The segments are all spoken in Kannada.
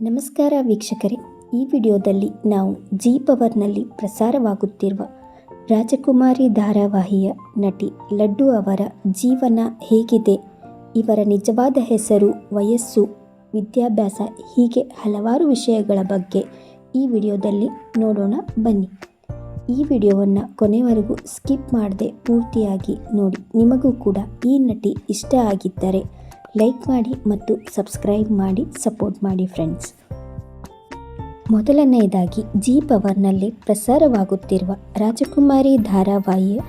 ನಮಸ್ಕಾರ ವೀಕ್ಷಕರೇ. ಈ ವಿಡಿಯೋದಲ್ಲಿ ನಾವು ಜಿ ಪವರ್ನಲ್ಲಿ ಪ್ರಸಾರವಾಗುತ್ತಿರುವ ರಾಜಕುಮಾರಿ ಧಾರಾವಾಹಿಯ ನಟಿ ಲಡ್ಡು ಅವರ ಜೀವನ ಹೇಗಿದೆ, ಇವರ ನಿಜವಾದ ಹೆಸರು, ವಯಸ್ಸು, ವಿದ್ಯಾಭ್ಯಾಸ ಹೀಗೆ ಹಲವಾರು ವಿಷಯಗಳ ಬಗ್ಗೆ ಈ ವಿಡಿಯೋದಲ್ಲಿ ನೋಡೋಣ ಬನ್ನಿ. ಈ ವಿಡಿಯೋವನ್ನು ಕೊನೆವರೆಗೂ ಸ್ಕಿಪ್ ಮಾಡದೆ ಪೂರ್ತಿಯಾಗಿ ನೋಡಿ. ನಿಮಗೂ ಕೂಡ ಈ ನಟಿ ಇಷ್ಟ ಆಗಿದ್ದರೆ ಲೈಕ್ ಮಾಡಿ ಮತ್ತು ಸಬ್ಸ್ಕ್ರೈಬ್ ಮಾಡಿ ಸಪೋರ್ಟ್ ಮಾಡಿ ಫ್ರೆಂಡ್ಸ್ ಮೊದಲನೆಯದಾಗಿ ಜಿ ಪವರ್ನಲ್ಲಿ ಪ್ರಸಾರವಾಗುತ್ತಿರುವ ರಾಜಕುಮಾರಿ ಧಾರಾವಾಹಿಯ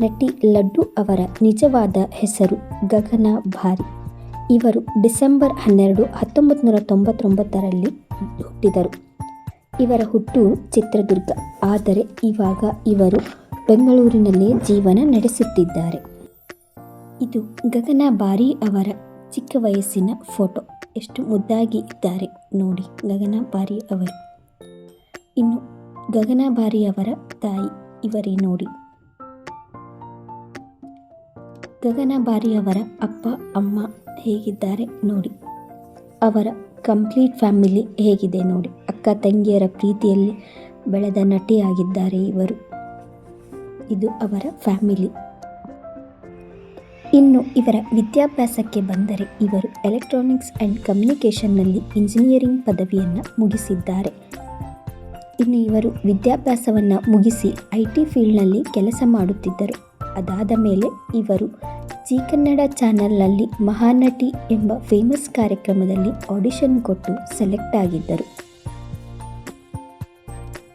ನಟಿ ಲಡ್ಡು ಅವರ ನಿಜವಾದ ಹೆಸರು ಗಗನ ಭಾರಿ. ಇವರು ಡಿಸೆಂಬರ್ ಹನ್ನೆರಡು ಹತ್ತೊಂಬತ್ತು ನೂರ ತೊಂಬತ್ತೊಂಬತ್ತರಲ್ಲಿ ಹುಟ್ಟಿದರು. ಇವರ ಹುಟ್ಟು ಚಿತ್ರದುರ್ಗ. ಆದರೆ ಇವಾಗ ಇವರು ಬೆಂಗಳೂರಿನಲ್ಲೇ ಜೀವನ ನಡೆಸುತ್ತಿದ್ದಾರೆ. ಇದು ಗಗನ ಬಾರಿ ಅವರ ಚಿಕ್ಕ ವಯಸ್ಸಿನ ಫೋಟೋ. ಎಷ್ಟು ಮುದ್ದಾಗಿ ಇದ್ದಾರೆ ನೋಡಿ ಗಗನ ಬಾರಿ ಅವರು. ಇನ್ನು ಗಗನ ಬಾರಿ ಅವರ ತಾಯಿ ಇವರೇ ನೋಡಿ. ಗಗನ ಬಾರಿ ಅವರ ಅಪ್ಪ, ಅಮ್ಮ ಹೇಗಿದ್ದಾರೆ ನೋಡಿ. ಅವರ ಕಂಪ್ಲೀಟ್ ಫ್ಯಾಮಿಲಿ ಹೇಗಿದೆ ನೋಡಿ. ಅಕ್ಕ, ತಂಗಿಯರ ಪ್ರೀತಿಯಲ್ಲಿ ಬೆಳೆದ ನಟಿಯಾಗಿದ್ದಾರೆ ಇವರು. ಇದು ಅವರ ಫ್ಯಾಮಿಲಿ. ಇನ್ನು ಇವರ ವಿದ್ಯಾಭ್ಯಾಸಕ್ಕೆ ಬಂದರೆ ಇವರು ಎಲೆಕ್ಟ್ರಾನಿಕ್ಸ್ ಆ್ಯಂಡ್ ಕಮ್ಯುನಿಕೇಷನ್ನಲ್ಲಿ ಇಂಜಿನಿಯರಿಂಗ್ ಪದವಿಯನ್ನು ಮುಗಿಸಿದ್ದಾರೆ. ಇನ್ನು ಇವರು ವಿದ್ಯಾಭ್ಯಾಸವನ್ನು ಮುಗಿಸಿ ಐ ಟಿ ಫೀಲ್ಡ್ನಲ್ಲಿ ಕೆಲಸ ಮಾಡುತ್ತಿದ್ದರು. ಅದಾದ ಮೇಲೆ ಇವರು ಜಿ ಕನ್ನಡ ಚಾನಲ್ನಲ್ಲಿ ಮಹಾನಟಿ ಎಂಬ ಫೇಮಸ್ ಕಾರ್ಯಕ್ರಮದಲ್ಲಿ ಆಡಿಷನ್ ಕೊಟ್ಟು ಸೆಲೆಕ್ಟ್ ಆಗಿದ್ದರು.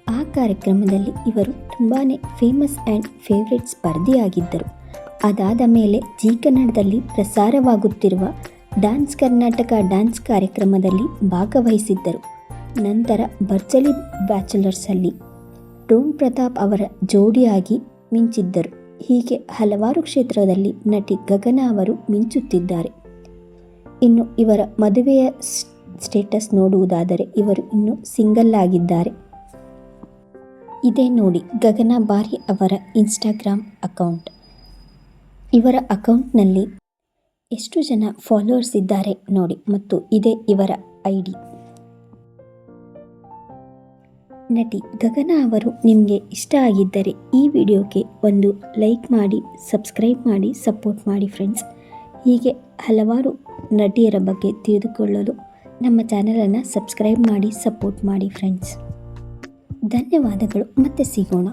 ಆ ಕಾರ್ಯಕ್ರಮದಲ್ಲಿ ಇವರು ತುಂಬಾ ಫೇಮಸ್ ಆ್ಯಂಡ್ ಫೇವ್ರೆಟ್ ಸ್ಪರ್ಧಿಯಾಗಿದ್ದರು. ಅದಾದ ಮೇಲೆ ಜೀ ಕನ್ನಡದಲ್ಲಿ ಪ್ರಸಾರವಾಗುತ್ತಿರುವ ಡ್ಯಾನ್ಸ್ ಕರ್ನಾಟಕ ಡ್ಯಾನ್ಸ್ ಕಾರ್ಯಕ್ರಮದಲ್ಲಿ ಭಾಗವಹಿಸಿದ್ದರು. ನಂತರ ಭರ್ಜಲಿ ಬ್ಯಾಚುಲರ್ಸಲ್ಲಿ ಡ್ರೋನ್ ಪ್ರತಾಪ್ ಅವರ ಜೋಡಿಯಾಗಿ ಮಿಂಚಿದ್ದರು. ಹೀಗೆ ಹಲವಾರು ಕ್ಷೇತ್ರದಲ್ಲಿ ನಟಿ ಗಗನ ಅವರು ಮಿಂಚುತ್ತಿದ್ದಾರೆ. ಇನ್ನು ಇವರ ಮದುವೆಯ ಸ್ಟೇಟಸ್ ನೋಡುವುದಾದರೆ ಇವರು ಇನ್ನು ಸಿಂಗಲ್ ಆಗಿದ್ದಾರೆ. ಇದೇ ನೋಡಿ ಗಗನ ಬಾರಿ ಅವರ ಇನ್ಸ್ಟಾಗ್ರಾಮ್ ಅಕೌಂಟ್. ಇವರ ಅಕೌಂಟ್ನಲ್ಲಿ ಎಷ್ಟು ಜನ ಫಾಲೋವರ್ಸ್ ಇದ್ದಾರೆ ನೋಡಿ ಮತ್ತು ಇದೇ ಇವರ ಐ ಡಿ. ನಟಿ ಗಗನ ಅವರು ನಿಮಗೆ ಇಷ್ಟ ಆಗಿದ್ದರೆ ಈ ವಿಡಿಯೋಗೆ ಒಂದು ಲೈಕ್ ಮಾಡಿ, ಸಬ್ಸ್ಕ್ರೈಬ್ ಮಾಡಿ, ಸಪೋರ್ಟ್ ಮಾಡಿ ಫ್ರೆಂಡ್ಸ್. ಹೀಗೆ ಹಲವಾರು ನಟಿಯರ ಬಗ್ಗೆ ತಿಳಿದುಕೊಳ್ಳಲು ನಮ್ಮ ಚಾನಲನ್ನು ಸಬ್ಸ್ಕ್ರೈಬ್ ಮಾಡಿ, ಸಪೋರ್ಟ್ ಮಾಡಿ ಫ್ರೆಂಡ್ಸ್. ಧನ್ಯವಾದಗಳು. ಮತ್ತೆ ಸಿಗೋಣ.